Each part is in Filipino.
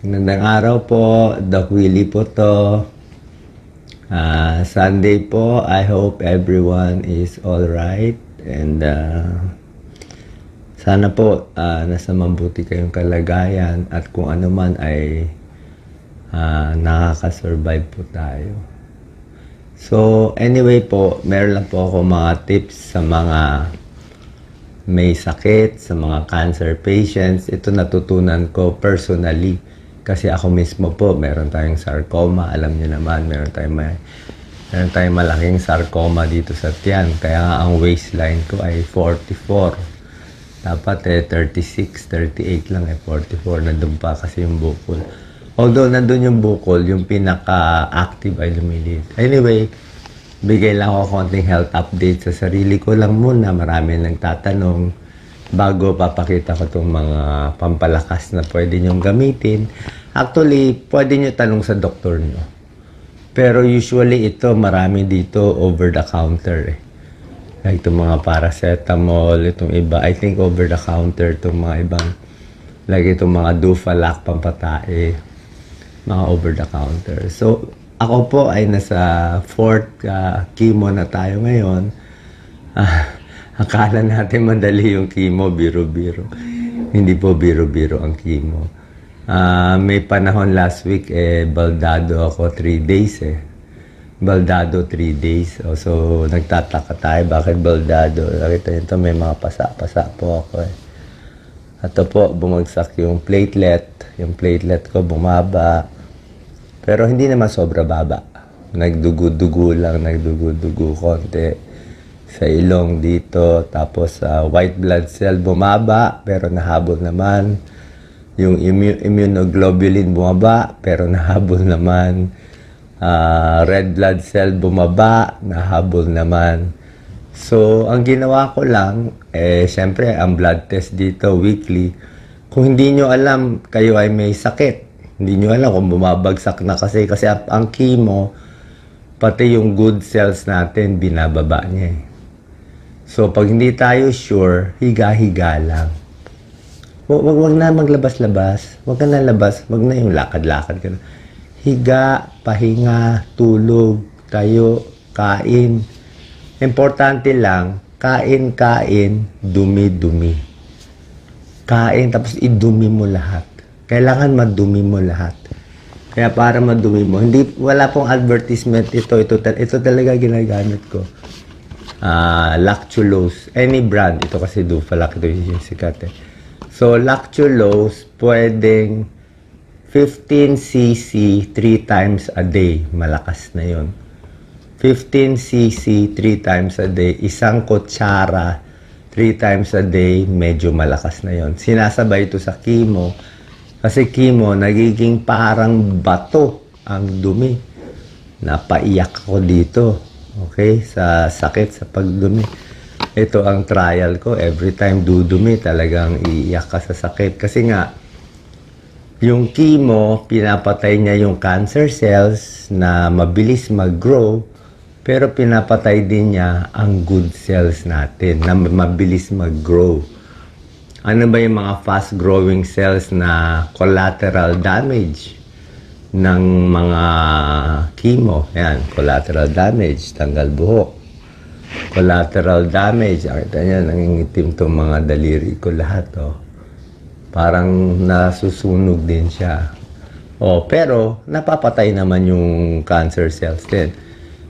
Magandang araw po, Doc Willie po to. Ah, Sunday po, I hope everyone is all right and ah, sana po ah, nasa mabuti kayong kalagayan at kung ano man ay ah, nakaka-survive po tayo. So anyway po, meron lang po ako mga tips sa mga may sakit, sa mga cancer patients. Ito natutunan ko personally. Kasi ako mismo po, meron tayong sarcoma. Alam niyo naman, meron tayong, may, meron tayong malaking sarcoma dito sa tiyan. Kaya ang waistline ko ay 44. Dapat eh 36, 38 lang eh 44. Nandun pa kasi yung bukol. Although nandun yung bukol, yung pinaka-active ay lumiliit. Anyway, bigay lang ako konting health update sa sarili ko lang muna. Marami nang tatanong bago papakita ko itong mga pampalakas na pwede nyong gamitin. Actually, pwede nyo tanong sa doktor nyo. Pero usually ito, marami dito over the counter eh. Like itong mga paracetamol, itong iba. I think over the counter itong mga ibang like itong mga Dufalac pampatae mga over the counter. So, ako po ay nasa fourth ah, chemo na tayo ngayon. Ah, akala natin madali yung chemo, biro-biro. Hindi po biro-biro ang chemo. Ah, may panahon last week, eh, baldado ako 3 days eh. Baldado 3 days. O, so, nagtataka tayo, bakit baldado? Nakita niyo to, may mga pasa-pasa po ako eh. Ito po, bumagsak yung platelet. Yung platelet ko bumaba. Pero hindi naman sobra baba. Nagdugo-dugo lang, nagdugo-dugo konti sa ilong dito. Tapos ah, white blood cell bumaba, pero nahabol naman. Yung immu- immunoglobulin bumaba, pero nahabol naman. Ah, red blood cell bumaba, nahabol naman. So, ang ginawa ko lang, eh, syempre, ang blood test dito weekly. Kung hindi nyo alam, kayo ay may sakit. Hindi nyo alam kung bumabagsak na kasi. Kasi ang chemo, pati yung good cells natin, binababa niya eh. So, pag hindi tayo sure, higa-higa lang. Wag, wag, na maglabas-labas. Wag ka na labas. Wag na yung lakad-lakad. Higa, pahinga, tulog, tayo, kain. Importante lang, kain-kain, dumi-dumi. Kain, tapos idumi mo lahat. Kailangan madumi mo lahat. Kaya para madumi mo, hindi, wala pong advertisement ito. Ito, tal- ito talaga ginagamit ko. Ah, lactulose. Any brand. Ito kasi Dufalac. Ito yung sikat eh. So, lactulose, pwedeng 15 cc 3 times a day. Malakas na yon 15 cc 3 times a day. Isang kutsara 3 times a day. Medyo malakas na yon Sinasabay ito sa chemo. Kasi chemo, nagiging parang bato ang dumi. Napaiyak ako dito. Okay? Sa sakit, sa pagdumi. Ito ang trial ko. Every time dudumi, talagang iiyak ka sa sakit. Kasi nga, yung chemo, pinapatay niya yung cancer cells na mabilis mag-grow, pero pinapatay din niya ang good cells natin na mabilis mag-grow. Ano ba yung mga fast-growing cells na collateral damage ng mga chemo? Yan, collateral damage, tanggal buhok. Collateral damage, nakita niya, nangingitim tong mga daliri ko lahat, oh parang nasusunog din siya. Oh, pero napapatay naman yung cancer cells din.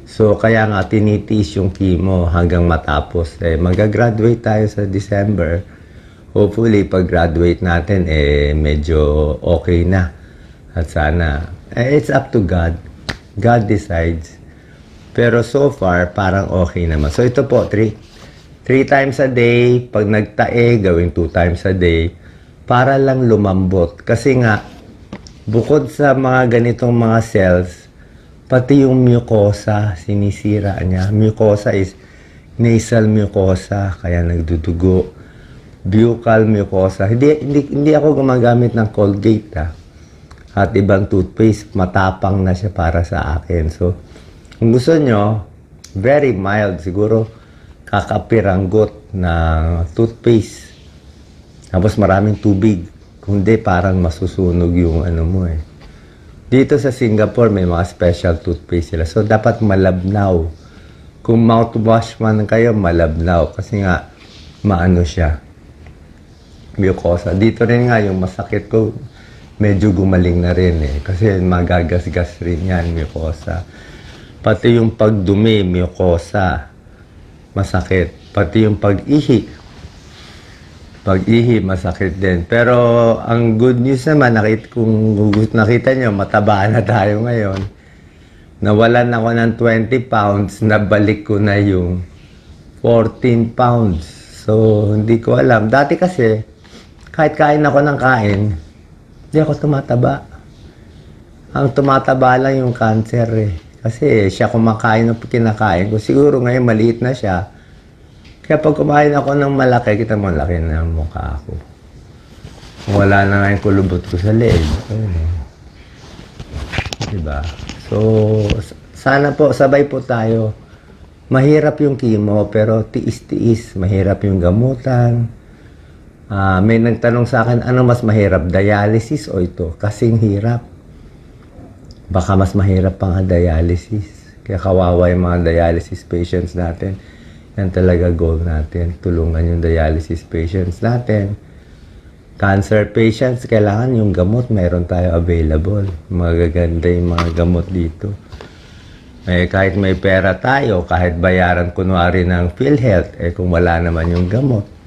So, kaya nga tinitiis yung chemo hanggang matapos. Eh, magagraduate tayo sa December. Hopefully, pag-graduate natin, eh, medyo okay na. At sana, eh, it's up to God. God decides. Pero so far, parang okay naman. So, ito po, three, three times a day. Pag nagtae, gawing two times a day para lang lumambot. Kasi nga, bukod sa mga ganitong mga cells, pati yung mucosa, sinisira niya. Mucosa is nasal mucosa, kaya nagdudugo. Buccal mucosa. Hindi, hindi, hindi ako gumagamit ng Colgate, ha. At ibang toothpaste, matapang na siya para sa akin. So, kung gusto nyo, very mild, siguro kakapiranggot na toothpaste tapos maraming tubig. Kundi parang masusunog yung ano mo eh. Dito sa Singapore, may mga special toothpaste sila. So, dapat malabnaw. Kung mouthwash man kayo, malabnaw. Kasi nga, maano siya. Mucosa. Dito rin nga, yung masakit ko, medyo gumaling na rin eh. Kasi magagasgas rin yan, mucosa. Pati yung pagdumi, mucosa. Masakit. Pati yung pag-ihi, pag-ihi, masakit din. Pero ang good news naman, nakita, kung nakita nyo, mataba na tayo ngayon. Nawalan ako ng 20 pounds, nabalik ko na yung 14 pounds. So, hindi ko alam. Dati kasi, kahit kain ako ng kain, hindi ako tumataba. Ang tumataba lang yung cancer eh. Kasi siya kumakain ng kinakain ko. Siguro ngayon maliit na siya. Kaya pag kumain ako ng malaki, kita mo laki na ang mukha ko. Wala na nga yung kulubot ko sa leeg. Eh. Diba? So, sana po, sabay po tayo. Mahirap yung chemo, pero tiis-tiis. Mahirap yung gamutan. Ah, may nagtanong sa akin, ano mas mahirap, dialysis o ito? Kasing hirap. Baka mas mahirap pa nga dialysis. Kaya kawawa yung mga dialysis patients natin. Yan talaga goal natin. Tulungan yung dialysis patients natin. Cancer patients, kailangan yung gamot, meron tayo available. Magaganda yung mga gamot dito. Eh, kahit may pera tayo, kahit bayaran kunwari ng PhilHealth, eh kung wala naman yung gamot.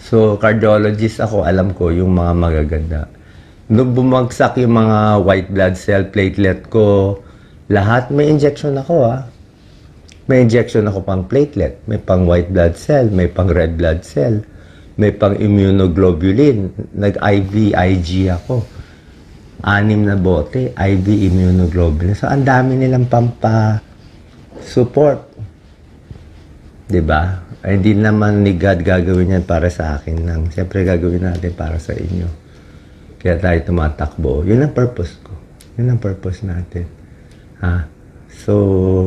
So, cardiologist ako, alam ko yung mga magaganda. Nung bumagsak yung mga white blood cell platelet ko, lahat may injection ako ah. May injection ako pang platelet, may pang white blood cell, may pang red blood cell, may pang immunoglobulin. Nag-IV, IG ako. Anim na bote, IV immunoglobulin. So, ang dami nilang pampa-support. 'Di ba? Ay, hindi naman ni God gagawin yan para sa akin lang. Siyempre gagawin natin para sa inyo. Kaya tayo tumatakbo. Yun ang purpose ko. Yun ang purpose natin. Ha? So,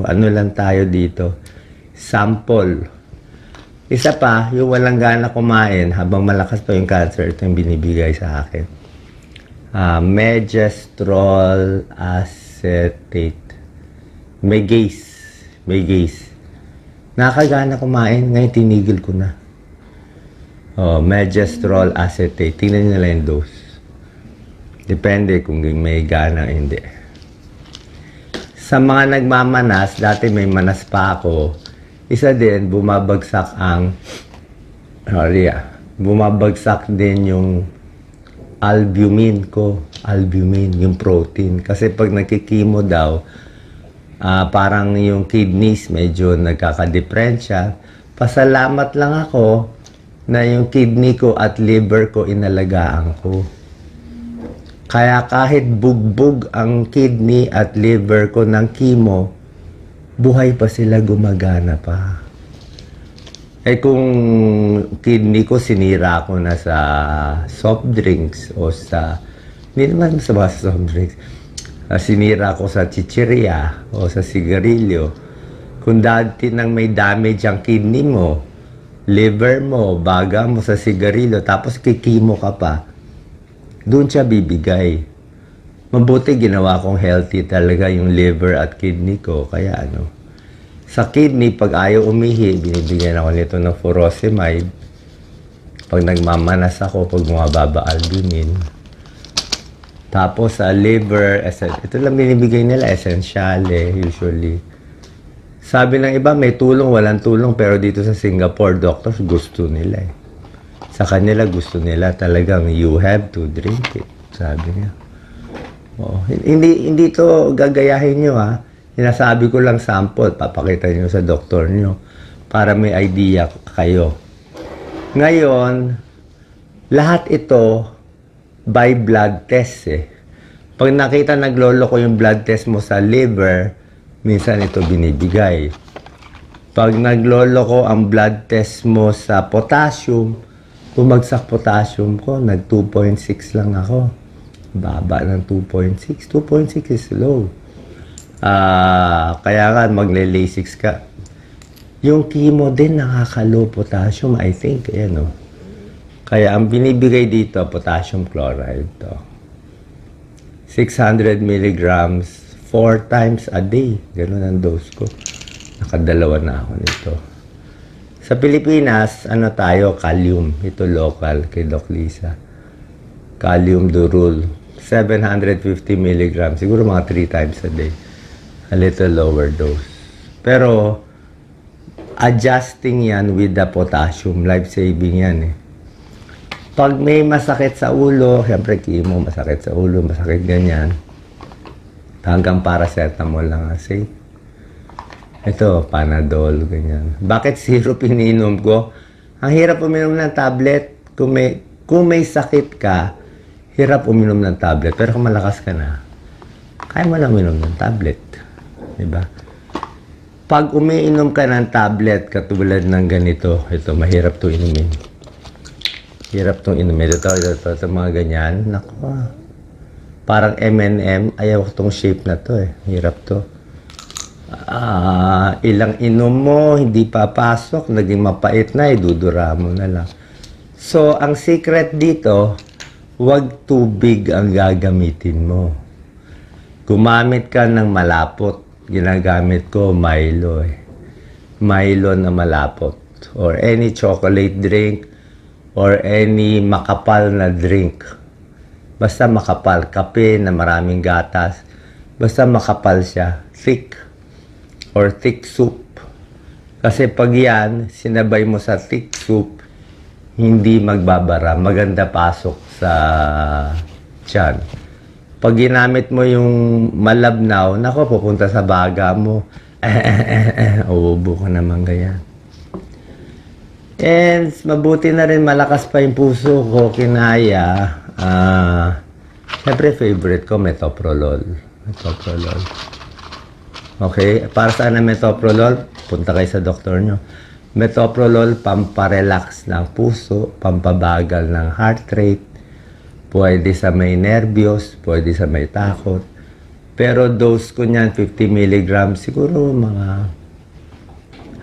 ano lang tayo dito? Sample. Isa pa, yung walang gana kumain habang malakas pa yung cancer, ito yung binibigay sa akin. Ah, Megestrol acetate. May gaze. Nakakagana kumain, ngayon tinigil ko na. Oh, Megestrol acetate. Tingnan nyo lang yung dose. Depende kung may gana hindi. Sa mga nagmamanas, dati may manas pa ako, isa din, bumabagsak ang, sorry ah, bumabagsak din yung albumin ko. Albumin, yung protein. Kasi pag nagkikimo daw, ah, parang yung kidneys medyo nagkakadeprensya. Pasalamat lang ako na yung kidney ko at liver ko inalagaan ko. Kaya kahit bugbog ang kidney at liver ko ng chemo, buhay pa sila gumagana pa. Eh kung kidney ko sinira ko na sa soft drinks o sa, hindi naman sa soft drinks, Ah, sinira ko sa chichirya o sa sigarilyo, kung dati nang may damage ang kidney mo, liver mo, baga mo sa sigarilyo, tapos kikimo ka pa, doon siya bibigay. Mabuti ginawa kong healthy talaga yung liver at kidney ko. Kaya ano, sa kidney, pag ayaw umihi, binibigyan ako nito ng furosemide. Pag nagmamanas ako, pag bumababa albumin. Tapos sa liver, essen- ito lang binibigay nila, essentiale usually. Sabi ng iba, may tulong, walang tulong, pero dito sa Singapore, doctors gusto nila eh. Sa kanila, gusto nila talagang you have to drink it. Sabi niya. Oo. Hindi, hindi to gagayahin nyo ha. Sinasabi ko lang sample, papakita nyo sa doktor nyo para may idea kayo. Ngayon, lahat ito by blood test eh. Pag nakita naglolo ko yung blood test mo sa liver, minsan ito binibigay. Pag naglolo ko ang blood test mo sa potassium, bumagsak potassium ko, nag 2.6 lang ako. Baba ng 2.6. 2.6 is low. Ah, kaya nga magle-lasix ka. Yung chemo din nakaka-low potassium, I think. Ayan, oh. Kaya ang binibigay dito, potassium chloride to. 600 milligrams, 4 times a day. Ganun ang dose ko. Nakadalawa na ako nito. Sa Pilipinas, ano tayo, kalium. Ito local kay Doc Lisa. Kalium Durul. 750 milligrams. Siguro mga 3 times a day. A little lower dose. Pero, adjusting yan with the potassium. Life-saving yan eh. Pag may masakit sa ulo, syempre chemo, masakit sa ulo, masakit ganyan. Hanggang paracetamol lang ang safe. Ito, Panadol, ganyan. Bakit syrup iniinom ko? Ang hirap uminom ng tablet. Kung may, kung may sakit ka, hirap uminom ng tablet. Pero kung malakas ka na, kaya mo lang uminom ng tablet. Diba? Pag umiinom ka ng tablet, katulad ng ganito, ito, mahirap to inumin. Hirap tong inumin. Ito, ito, ito, mga ganyan. Naku, ah. Parang M&M. Ayaw ko tong shape na to eh. Hirap to. Ah, ilang inom mo, hindi papasok, naging mapait na, idudura mo na lang. So, ang secret dito, huwag tubig ang gagamitin mo. Gumamit ka ng malapot. Ginagamit ko Milo eh. Milo na malapot. Or any chocolate drink or any makapal na drink. Basta makapal. Kape na maraming gatas. Basta makapal siya. Thick. Or thick soup. Kasi pag yan, sinabay mo sa thick soup, hindi magbabara. Maganda pasok sa tiyan. Pag ginamit mo yung malabnaw, nako, pupunta sa baga mo. Uubo ka naman ganyan. And mabuti na rin malakas pa yung puso ko, kinaya. Ah, Siyempre favorite ko, metoprolol. Metoprolol. Okay, para saan ang metoprolol? Punta kayo sa doktor nyo. Metoprolol, pamparelax ng puso, pampabagal ng heart rate, pwede sa may nervyos, pwede sa may takot. Pero dose ko niyan, 50 milligrams, siguro mga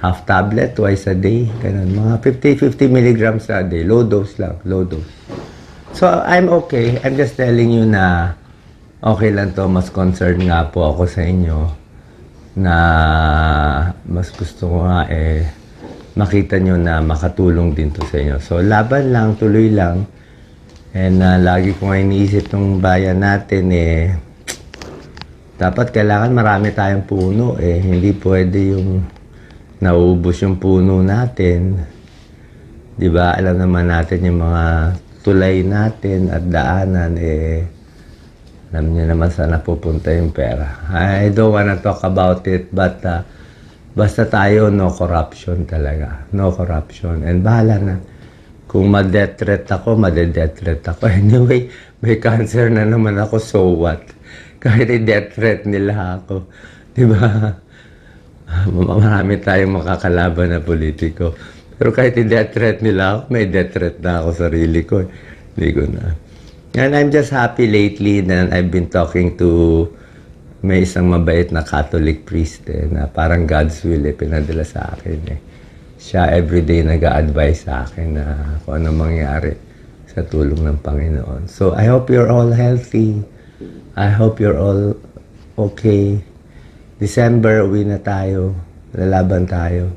half tablet twice a day. Ganun. Mga 50-50 milligrams a day. Low dose lang. Low dose. So, I'm okay. I'm just telling you na okay lang to. Mas concerned nga po ako sa inyo na mas gusto ko nga eh makita nyo na makatulong din to sa inyo. So, laban lang, tuloy lang. And uh, lagi ko nga iniisip ng bayan natin eh, dapat kailangan marami tayong puno eh. Hindi pwede yung nauubos yung puno natin. 'Di ba? Alam naman natin yung mga tulay natin at daanan eh alam niyo naman saan napupunta yung pera. I don't wanna talk about it but uh, basta tayo no corruption talaga. No corruption. And bahala na. Kung ma-death threat ako, ma-death threat ako. Anyway, may cancer na naman ako, so what? Kahit i-death nila ako. Di ba? Marami tayong makakalaban na politiko. Pero kahit i-death threat nila ako, may death threat na ako sarili ko. Hindi ko na. And I'm just happy lately that I've been talking to may isang mabait na Catholic priest eh, na parang God's will eh, pinadala sa akin eh. Siya everyday nag-a-advise sa akin na kung ano mangyari sa tulong ng Panginoon. So I hope you're all healthy. I hope you're all okay. December, uwi na tayo. Lalaban tayo.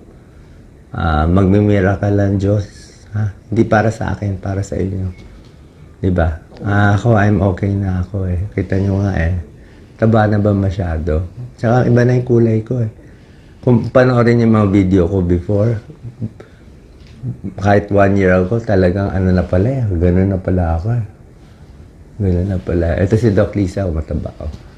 Ah, magmimiracle ang Diyos. Ha? Hindi para sa akin, para sa inyo. Di ba? Ah, ako, I'm okay na ako eh. Kita nyo nga eh. Taba na ba masyado? Tsaka iba na yung kulay ko eh. Kung panoorin yung mga video ko before, kahit one year ago, talagang ano na pala eh. Ganun na pala ako eh. Ganun na pala. Ito si Doc Lisa, oh, mataba ako.